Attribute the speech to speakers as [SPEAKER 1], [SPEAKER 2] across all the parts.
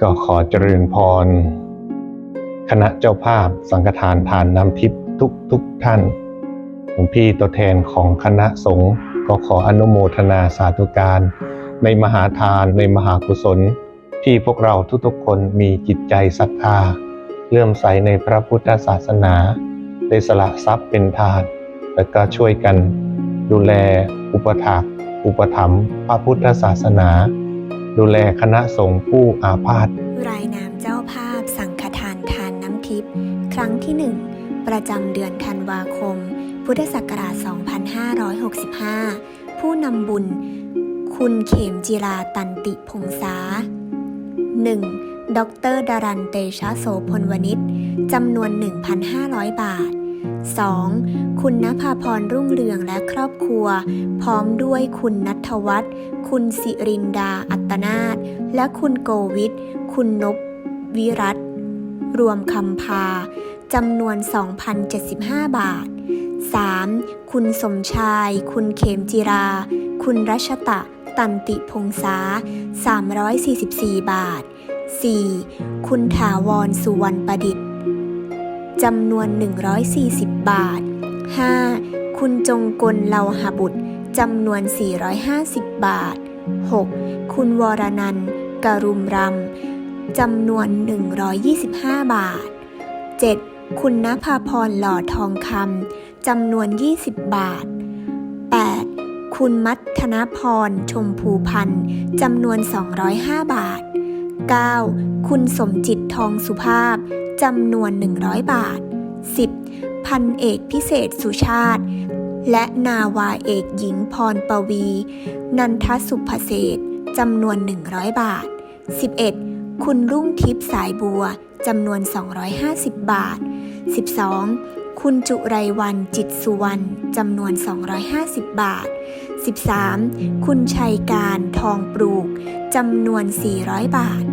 [SPEAKER 1] ก็ขอเจริญพร คณะเจ้าภาพสังฆทานทานน้ำทิพย์ทุกทุกท่านหลวงพี่ตัวแทนของคณะสงฆ์ก็ขออนุโมทนาสาธุการ ในมหาทานในมหากุศล ที่พวกเราทุกๆคนมีจิตใจศรัทธาเลื่อมใสในพระพุทธศาสนา ได้สละทรัพย์เป็นทานและก็ช่วยกัน ดูแลอุปถากอุปถัมภ์พระพุทธศาสนา ดูแลคณะสงฆ์ผู้อาพาธ
[SPEAKER 2] รายนามเจ้าภาพสังฆทานทานน้ำทิพย์ครั้งที่หนึ่งประจำเดือนธันวาคม พุทธศักราช 2565 ผู้นำบุญ คุณเขมจิราตันติพงษา 1. ดรดารันเตชะโสพลวณิชจำนวน 1,500 บาท 2. คุณนภาพรรุ่งเรืองและครอบครัว พร้อมด้วยคุณนัทวัฒน์คุณสิรินดาอัตนาถและคุณโกวิทคุณนบวิรัตรวมคำพาจำนวน 2,075 บาท 3. คุณสมชาย คุณเขมจิรา คุณรัชตะ ตันติพงษา344 บาท 4. คุณถาวรสุวรรณประดิษฐ์ จำนวน 140 บาท 5. คุณจงกลเลาหบุตรจำนวน 450 บาท 6. คุณวรนันท์กรุมรำจำนวน 125 บาท 7. คุณนภาพรหล่อทองคำจำนวน 20 บาท 8. คุณมัทนพรชมพูพันธ์จำนวน 205 บาท 9. คุณสมจิตทองสุภาพ จำนวน 100 บาท 10. พันเอกพิเศษสุชาติ และนาวาเอกหญิงพรปวี นันทสุภเศษจำนวน 100 บาท 11. คุณรุ่งทิพย์สายบัวจำนวน 250 บาท 12. คุณจุไรวันจิตสุวรรณจำนวน 250 บาท 13. คุณชัยการทองปลูกจำนวน 400 บาท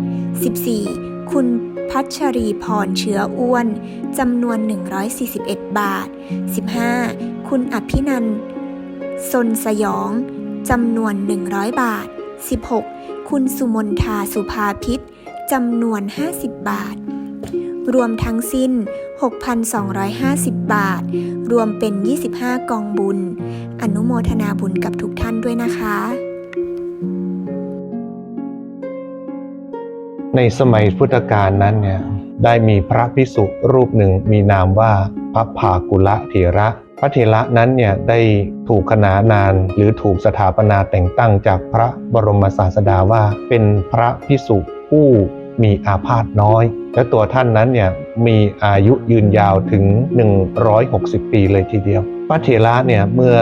[SPEAKER 2] 14. คุณพัชรีพรเชื้ออ้วนจำนวน 141 บาท 15. คุณอภินันสนสยองจำนวน 100 บาท 16. คุณสุมนทาสุภาพิษจำนวน 50 บาท รวมทั้งสิ้น 6,250 บาท รวมเป็น 25 กองบุญ อนุโมทนาบุญกับทุกท่านด้วยนะคะ
[SPEAKER 1] ในสมัยพุทธกาลนั้นเนี่ยได้มีพระพิสุรูปหนึ่งมีนามว่าพระภากุละเถระ พระเถระนั้นเนี่ยได้ถูกขนานนามหรือถูกสถาปนาแต่งตั้งจากพระบรมศาสดาว่า เป็นพระพิสุผู้มีอาพาธน้อย และตัวท่านนั้นเนี่ยมีอายุยืนยาวถึง 160 ปีเลยทีเดียว พระเถระเนี่ยเมื่อ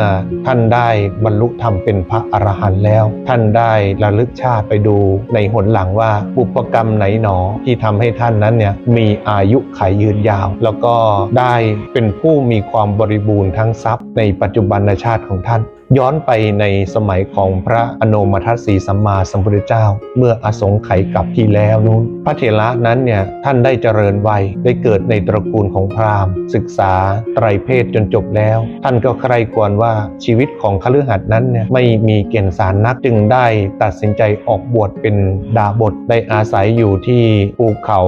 [SPEAKER 1] ท่านได้บรรลุธรรมเป็นพระอรหันต์แล้ว ท่านได้ระลึกชาติไปดูในหนหลังว่าบุพกรรมไหนหนอที่ทำให้ท่านนั้นเนี่ยมีอายุขายยืนยาว แล้วก็ได้เป็นผู้มีความบริบูรณ์ทั้งทรัพย์ในปัจจุบันชาติของท่าน ย้อนไปในสมัยของพระอโนมัติสีสัมมาสัมพุทธเจ้า เมื่ออสงไขยกลับที่แล้วนู้น พระเถระนั้นเนี่ยท่านได้เจริญวัยได้เกิดในตระกูลของพราหมณ์ ศึกษาไตรเพศจนจบแล้ว ท่านก็ใคร่ควรว่าชีวิตของคฤหัสถ์นั้นเนี่ยไม่มีเกณฑ์สารนักจึงได้ตัดสินใจออกบวชเป็นดาบทได้อาศัยอยู่ที่ภูเขา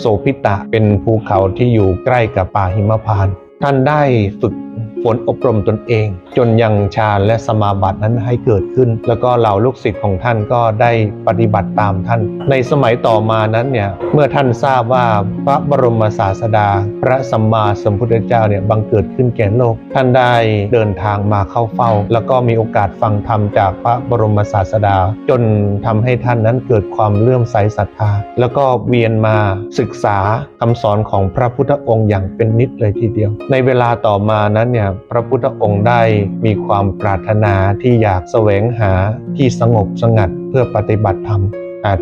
[SPEAKER 1] โสพิตะเป็นภูเขาที่อยู่ใกล้กับป่าหิมพานต์ท่านได้ฝึก ฝนอบรมตนเอง จนยังฌานและสมาบัตินั้นให้เกิดขึ้น แล้วก็เหล่าลูกศิษย์ของท่านก็ได้ปฏิบัติตามท่าน ในสมัยต่อมานั้นเนี่ยเมื่อท่านทราบว่าพระบรมศาสดา พระสัมมาสัมพุทธเจ้าเนี่ยบังเกิดขึ้นแก่โลก ท่านได้เดินทางมาเข้าเฝ้า แล้วก็มีโอกาสฟังธรรมจากพระบรมศาสดา จนทำให้ท่านนั้นเกิดความเลื่อมใสศรัทธาแล้วก็เวียนมาศึกษาคำสอนของพระพุทธองค์อย่างเป็นนิดเลยทีเดียว ในเวลาต่อมานั้นเนี่ยพระพุทธองค์ได้มีความปรารถนาที่อยากแสวงหาที่สงบสงัดเพื่อปฏิบัติธรรม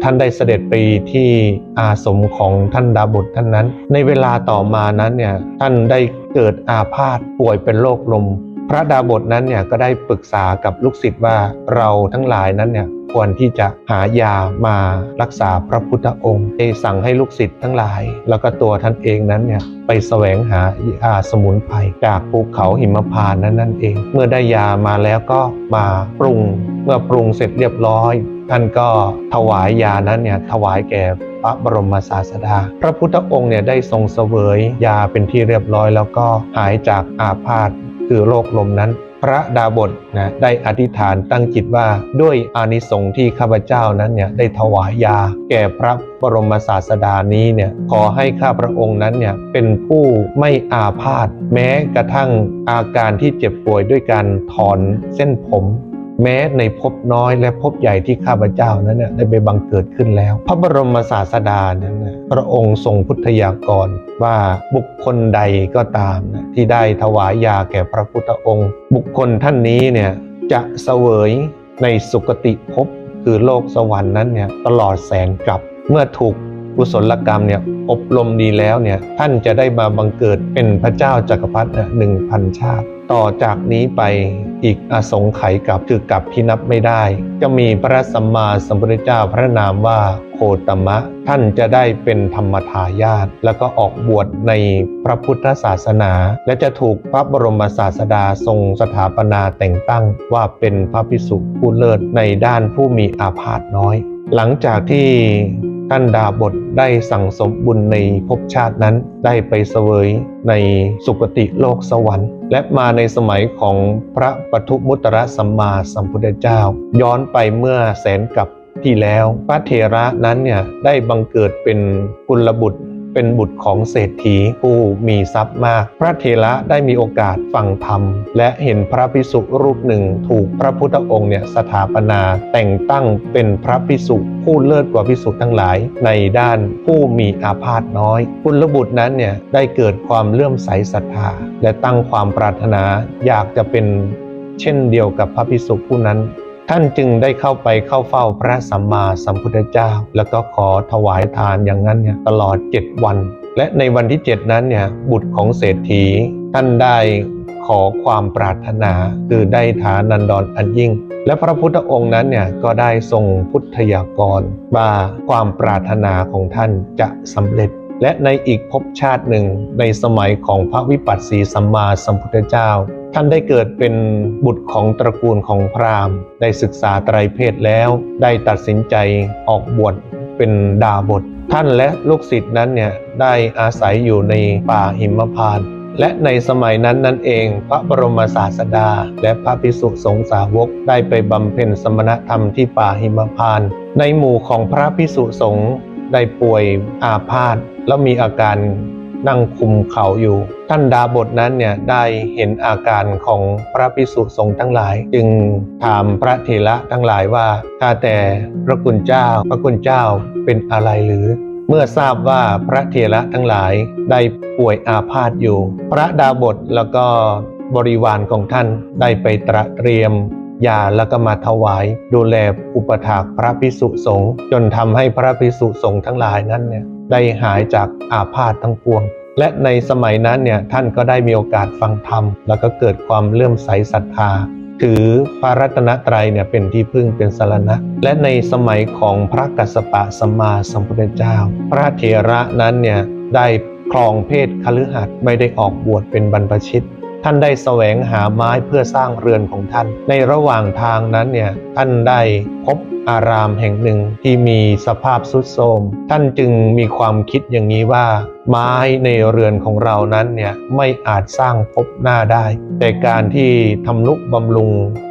[SPEAKER 1] ท่านได้เสด็จไปที่อาสมของท่านดาบทท่านนั้น ในเวลาต่อมานั้นเนี่ยท่านได้เกิดอาพาธป่วยเป็นโรคลม พระดาบทนั้นเนี่ยก็ได้ปรึกษากับลูกศิษย์ว่าเราทั้งหลายนั้นเนี่ยควรที่จะหายามารักษาพระพุทธองค์ได้สั่งให้ลูกศิษย์ทั้งหลาย แล้วก็ตัวท่านเองนั้นเนี่ยไปแสวงหายาสมุนไพรจากภูเขาหิมพานต์นั้นนั่นเอง เมื่อได้ยามาแล้วก็มาปรุง เมื่อปรุงเสร็จเรียบร้อย ท่านก็ถวายยานั้นเนี่ยถวายแก่พระบรมศาสดา พระพุทธองค์เนี่ยได้ทรงเสวยยาเป็นที่เรียบร้อย แล้วก็หายจากอาพาธ คือโรคลมนั้น พระดาบทนะได้อธิษฐานตั้งจิตว่าด้วยอานิสงส์ที่ข้าพเจ้านั้นเนี่ยได้ถวายยา แก่พระบรมศาสดานี้เนี่ยขอให้ข้าพระองค์นั้นเนี่ยเป็นผู้ไม่อาพาธแม้กระทั่งอาการที่เจ็บป่วยด้วยการถอนเส้นผม แม้ในภพน้อยและภพใหญ่ที่ข้าพเจ้านั้นได้ไปบังเกิดขึ้นแล้ว พระบรมศาสดานั้นนะพระองค์ทรงพุทธยากรว่าบุคคลใดก็ตามที่ได้ถวายยาแก่พระพุทธองค์ บุคคลท่านนี้เนี่ยจะเสวยในสุคติภพคือโลกสวรรค์นั้นเนี่ยตลอดแสนกับเมื่อถูกกุศลกรรมเนี่ยอบรมดีแล้วเนี่ยท่านจะได้มาบังเกิดเป็นพระเจ้าจักรพรรดิหนึ่งพันชาติ ต่อจากนี้ไปอีกอสงไขยกับคือกับที่นับไม่ได้ จะมีพระสัมมาสัมพุทธเจ้าพระนามว่าโคตมะ ท่านจะได้เป็นธรรมทายาทแล้วก็ออกบวชในพระพุทธศาสนา และจะถูกพระบรมศาสดาทรงสถาปนาแต่งตั้งว่าเป็นพระภิกษุผู้เลิศในด้านผู้มีอาพาธน้อย หลังจากที่ท่านดาบทได้สั่งสมบุญในภพชาตินั้น ได้ไปเสวยในสุคติโลกสวรรค์ และมาในสมัยของพระปทุมุตระสัมมาสัมพุทธเจ้า ย้อนไปเมื่อแสนกับที่แล้ว พระเทระนั้นเนี่ยได้บังเกิดเป็นกุลบุตร เป็นบุตรของเศรษฐีผู้มีทรัพย์มาก พระเถระได้มีโอกาสฟังธรรม และเห็นพระภิกษุรูปหนึ่งถูกพระพุทธองค์เนี่ยสถาปนาแต่งตั้งเป็นพระภิกษุผู้เลิศกว่าภิกษุทั้งหลาย ในด้านผู้มีอาพาธน้อยกุลบุตรนั้นเนี่ยได้เกิดความเลื่อมใสศรัทธาและตั้งความปรารถนาอยากจะเป็นเช่นเดียวกับพระภิกษุผู้นั้น ท่านจึงได้เข้าไปเข้าเฝ้าพระสัมมาสัมพุทธเจ้า แล้วก็ขอถวายทานอย่างนั้นเนี่ยตลอด 7 วัน และในวันที่ 7 นั้นเนี่ยบุตรของเศรษฐี ท่านได้ขอความปรารถนาคือได้ฐานันดรอันยิ่ง และพระพุทธองค์นั้นเนี่ยก็ได้ทรงพุทธยากรว่าความปรารถนาของท่านจะสำเร็จ และในอีกภพชาติหนึ่งในสมัยของพระวิปัสสีสัมมาสัมพุทธเจ้า ท่านได้เกิดเป็นบุตรของตระกูลของพราหมณ์ ได้ศึกษาไตรเพศแล้ว ได้ตัดสินใจออกบวชเป็นดาบท ท่านและลูกศิษย์นั้นเนี่ยได้อาศัยอยู่ในป่าหิมพานต์และในสมัยนั้นนั่นเองพระบรมศาสดา และพระภิกษุสงฆ์สาวกได้ไปบำเพ็ญสมณธรรมที่ป่าหิมพานต์ในหมู่ของพระภิกษุสงฆ์ ได้ป่วยอาพาธแล้วมีอาการนั่งคุมเข่าอยู่ ท่านดาบทนั้นเนี่ยได้เห็นอาการของพระภิกษุสงฆ์ทั้งหลาย จึงถามพระเถระทั้งหลายว่าข้าแต่พระคุณเจ้า พระคุณเจ้าเป็นอะไรหรือ เมื่อทราบว่าพระเถระทั้งหลายได้ป่วยอาพาธอยู่ พระดาบทแล้วก็บริวารของท่านได้ไปตระเตรียม ยาแล้วก็มาถวาย ดูแลอุปถากพระภิกษุสงฆ์จนทำให้พระภิกษุสงฆ์ทั้งหลายนั้นเนี่ยได้หายจากอาพาธทั้งปวง และในสมัยนั้นเนี่ยท่านก็ได้มีโอกาสฟังธรรม แล้วก็เกิดความเลื่อมใสศรัทธาถือพระรัตนตรัยเนี่ยเป็นที่พึ่งเป็นสรณะ และในสมัยของพระกัสสปะสัมมาสัมพุทธเจ้า พระเถระนั้นเนี่ยได้ครองเพศคฤหัสถ์ไม่ได้ออกบวชเป็นบรรพชิต ท่านได้แสวงหาไม้เพื่อสร้างเรือนของท่าน ในระหว่างทางนั้นเนี่ยท่านได้พบอารามแห่งหนึ่งที่มีสภาพสุดโทรมท่านจึงมีความคิดอย่างนี้ว่า ไม้ในเรือนของเรานั้นเนี่ยไม่อาจสร้างพบหน้าได้ แต่การที่ทำนุบำรุง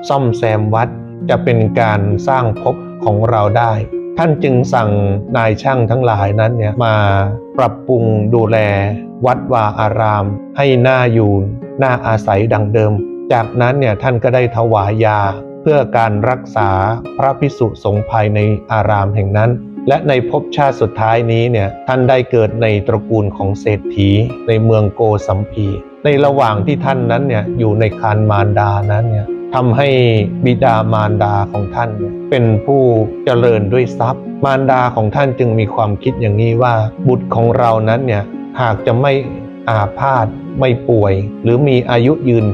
[SPEAKER 1] ซ่อมแซมวัด จะเป็นการสร้างภพของเราได้ ท่านจึงสั่งนายช่างทั้งหลายนั้นเนี่ยมาปรับปรุงดูแลวัดวาอารามให้หน้าอยู่ น้าอาศัยดังเดิม จากนั้นเนี่ยท่านก็ได้ถวายยา เพื่อการรักษาพระพิสุสงฆ์ภายในอารามแห่งนั้น และในภพชาติสุดท้ายนี้เนี่ยท่านได้เกิดในตระกูลของเศรษฐี ในเมืองโกสัมพีในระหว่างที่ท่านนั้นเนี่ยอยู่ในคานมารดานั้นเนี่ยทำให้บิดามารดาของท่านเนี่ยเป็นผู้เจริญด้วยทรัพย์ มารดาของท่านจึงมีความคิดอย่างนี้ว่า บุตรของเรานั้นเนี่ยหากจะไม่ อาพาธไม่ป่วย หรือมีอายุยืน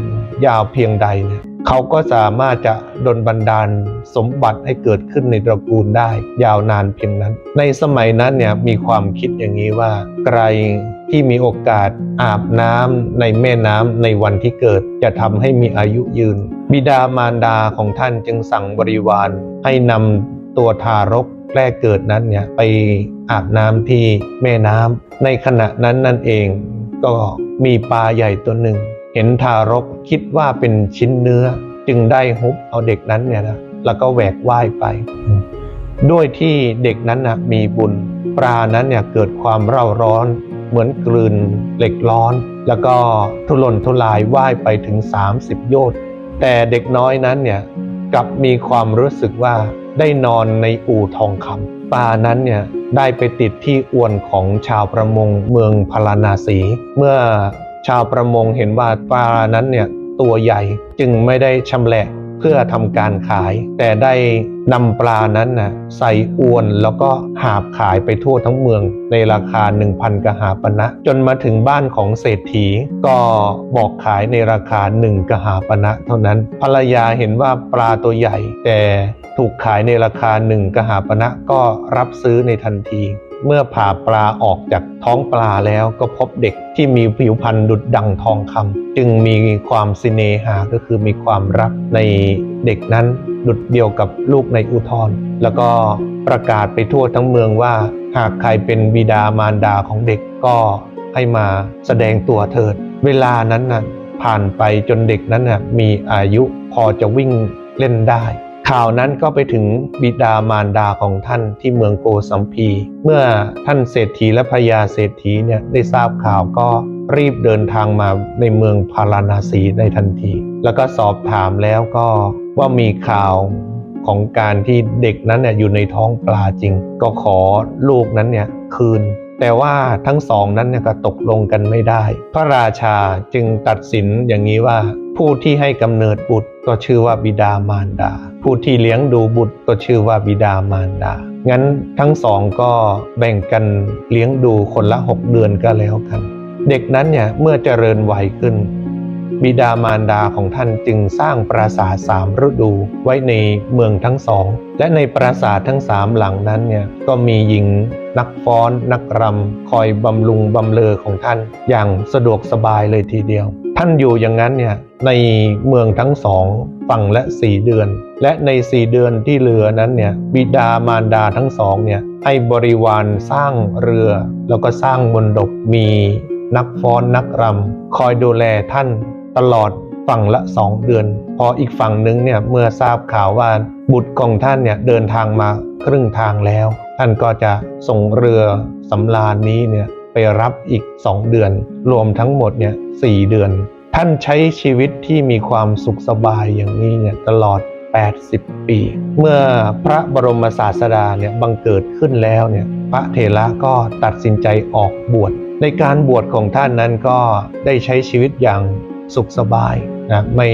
[SPEAKER 1] ยาวเพียงใดเนี่ยเขาก็สามารถจะดลบันดาลสมบัติให้เกิดขึ้นในตระกูลได้ ยาวนานเพียงนั้น ในสมัยนั้นเนี่ยมีความคิดอย่างนี้ว่าใครที่มีโอกาสอาบน้ำในแม่น้ำในวันที่เกิดจะทำให้มีอายุยืน บิดามารดาของท่านจึงสั่งบริวารให้นำตัวทารกแรกเกิดนั้นเนี่ยไปอาบน้ำที่แม่น้ำในขณะนั้นนั่นเอง ก็มีปลาใหญ่ตัวหนึ่ง เห็นทารกคิดว่าเป็นชิ้นเนื้อ จึงได้ฮุบเอาเด็กนั้นเนี่ยนะแล้วก็แหวกว่ายไป ด้วยที่เด็กนั้นนะมีบุญ ปลานั้นเนี่ยเกิดความเร่าร้อนเหมือนกลืนเหล็กร้อน แล้วก็ทุรนทุรายว่ายไปถึง 30 โยชน์แต่เด็กน้อยนั้นเนี่ยกลับมีความรู้สึกว่าได้นอนในอู่ทองคำ ปลานั้นเนี่ยได้ไปติดที่อวนของชาวประมงเมืองพาราณสี เมื่อชาวประมงเห็นว่าปลานั้นเนี่ยตัวใหญ่จึงไม่ได้ชำแหละ เพื่อทำการขาย แต่ได้นำปลานั้นนะใส่อวนแล้วก็หาบขายไปทั่วทั้งเมืองในราคา 1,000กหาปณะจนมาถึงบ้านของเศรษฐี ก็บอกขายในราคา 1กหาปณะเท่านั้น ภรรยาเห็นว่าปลาตัวใหญ่ แต่ถูกขายในราคา 1กหาปณะก็รับซื้อในทันที เมื่อผ่าปลาออกจากท้องปลาแล้วก็พบเด็กที่มีผิวพรรณดุดดังทองคำจึงมีความสิเนหาก็คือมีความรักในเด็กนั้นดุดเดียวกับลูกในอุทธรแล้วก็ประกาศไปทั่วทั้งเมืองว่า หากใครเป็นบิดามารดาของเด็กก็ให้มาแสดงตัวเถิด เวลานั้นน่ะผ่านไปจนเด็กนั้นน่ะมีอายุพอจะวิ่งเล่นได้ ข่าวนั้นก็ไปถึงบิดามารดาของท่านที่เมืองโกสัมพี เมื่อท่านเศรษฐีและพญาเศรษฐีเนี่ยได้ทราบข่าวก็รีบเดินทางมาในเมืองพาราณสีในทันที แล้วก็สอบถามแล้วก็ว่ามีข่าวของการที่เด็กนั้นเนี่ยอยู่ในท้องปลาจริง ก็ขอลูกนั้นเนี่ยคืน แต่ว่าทั้งสองนั้นเนี่ยก็ตกลงกันไม่ได้ พระราชาจึงตัดสินอย่างนี้ว่าผู้ที่ให้กำเนิดบุตร ก็ชื่อว่าบิดามารดา ผู้ที่เลี้ยงดูบุตรก็ชื่อว่าบิดามารดา งั้นทั้งสองก็แบ่งกันเลี้ยงดูคนละ 6 เดือนก็แล้วกัน เด็กนั้นเนี่ยเมื่อเจริญวัยขึ้น บิดามารดาของท่านจึงสร้างปราสาทสามฤดูไว้ในเมืองทั้งสอง และในปราสาททั้งสามหลังนั้นเนี่ยก็มีหญิงนักฟ้อนนักรำคอยบำรุงบำเลอของท่านอย่างสะดวกสบายเลยทีเดียว ท่านอยู่อย่างนั้นเนี่ยในเมืองทั้งสองฝั่งละสี่เดือน และในสี่เดือนที่เหลือนั้นเนี่ยบิดามารดาทั้งสองเนี่ยให้บริวารสร้างเรือ แล้วก็สร้างมนดบมีนักฟ้อนนักรำคอยดูแลท่าน ตลอดฝั่งละสองเดือน พออีกฝั่งนึงเนี่ยเมื่อทราบข่าวว่าบุตรของท่านเนี่ยเดินทางมาครึ่งทางแล้ว ท่านก็จะส่งเรือสำราญนี้เนี่ยไปรับอีก 2 เดือน รวมทั้งหมดเนี่ยสเดือน ท่านใช้ชีวิตที่มีความสุขสบายอย่างนี้เนี่ยตลอด 80 ปี เมื่อพระบรมศาสดาเนี่ยบังเกิดขึ้นแล้วเนี่ยพระเถระก็ตัดสินใจออกบวชในการบวชของท่านนั้นก็ได้ใช้ชีวิตอย่าง สุขสบายนะไม่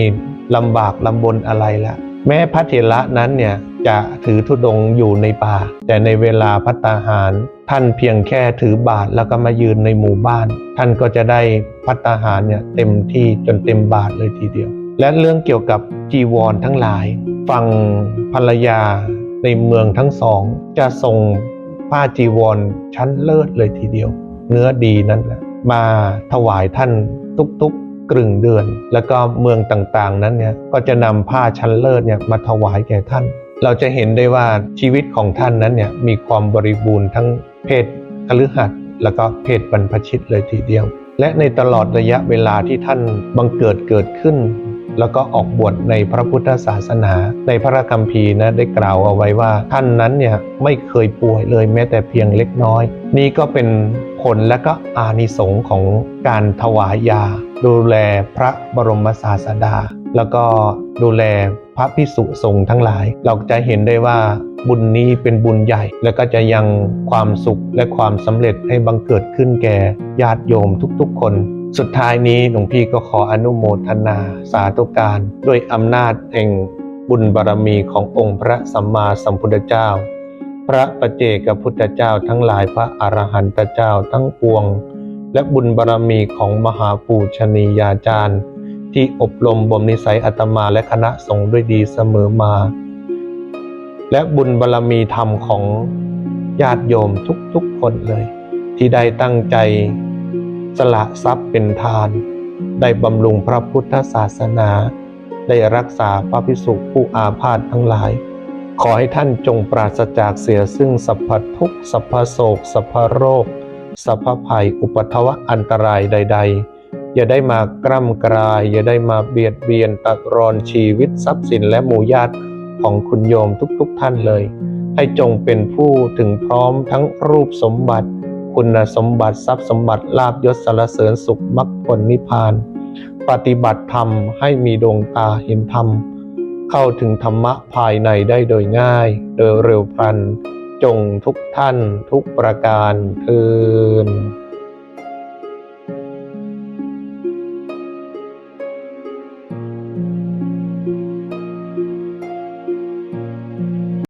[SPEAKER 1] ลำบากลำบนอะไรละแม้พระเถระนั้นเนี่ยจะถือธุดงอยู่ในป่า แต่ในเวลาพัตตาหาร ท่านเพียงแค่ถือบาทแล้วก็มายืนในหมู่บ้าน ท่านก็จะได้พัตตาหารเนี่ยเต็มที่จนเต็มบาทเลยทีเดียว และเรื่องเกี่ยวกับจีวรทั้งหลายฝั่งภรรยาในเมืองทั้งสอง จะส่งผ้าจีวรชั้นเลิศเลยทีเดียว เนื้อดีนั่นแหละมาถวายท่านทุกๆ กลึงเดือน แล้วก็เมืองต่างๆ นั้นเนี่ยก็จะนำผ้าชั้นเลิศเนี่ยมาถวายแก่ท่าน เราจะเห็นได้ว่าชีวิตของท่านนั้นเนี่ยมีความบริบูรณ์ทั้งเพศคฤหัสถ์แล้วก็เพศบรรพชิตเลยทีเดียว และในตลอดระยะเวลาที่ท่านบังเกิดเกิดขึ้น แล้วก็ออกบวชในพระพุทธศาสนา ในพระคัมภีร์นะได้กล่าวเอาไว้ว่าท่านนั้นเนี่ยไม่เคยป่วยเลยแม้แต่เพียงเล็กน้อย นี่ก็เป็นผลและก็อานิสงส์ของการถวายยา ดูแลพระบรมศาสดา แล้วก็ดูแลพระพิสุสงฆ์ทั้งหลาย เราจะเห็นได้ว่าบุญนี้เป็นบุญใหญ่ และก็จะยังความสุขและความสำเร็จให้บังเกิดขึ้นแก่ญาติโยมทุกๆ คน สุดท้ายนี้หลวงพี่ก็ขออนุโมทนาสาธุการด้วยอำนาจแห่งบุญบารมีขององค์พระสัมมาสัมพุทธเจ้า พระประเจกพุทธเจ้าทั้งหลายพระอรหันตเจ้าทั้งปวง และบุญบารมีของมหาปูชนียาจารย์ ที่อบรมบ่มนิสัยอาตมาและคณะสงฆ์ด้วยดีเสมอมา และบุญบารมีธรรมของญาติโยมทุกๆคนเลย ที่ได้ตั้งใจสละทรัพย์เป็นทาน ได้บำรุงพระพุทธศาสนา ได้รักษาพระพิสุผู้อาพาธทั้งหลาย ขอให้ท่านจงปราศจากเสียซึ่งสัพพทุกข์สัพพโศกสัพพโรค สัพพภัย อุปทวะอันตรายใด ๆ อย่าได้มากร่ำกราย อย่าได้มาเบียดเบียนตัดรอนชีวิตทรัพย์สินและหมู่ญาติของคุณโยมทุกๆท่านเลย ให้จงเป็นผู้ถึงพร้อมทั้งรูปสมบัติ คุณสมบัติทรัพย์สมบัติลาบยศสารเสริญสุขมรรคผลนิพพาน ปฏิบัติธรรมให้มีดวงตาเห็นธรรม เข้าถึงธรรมะภายในได้โดยง่าย โดยเร็วพลัน จงทุกท่านทุกประการเทิน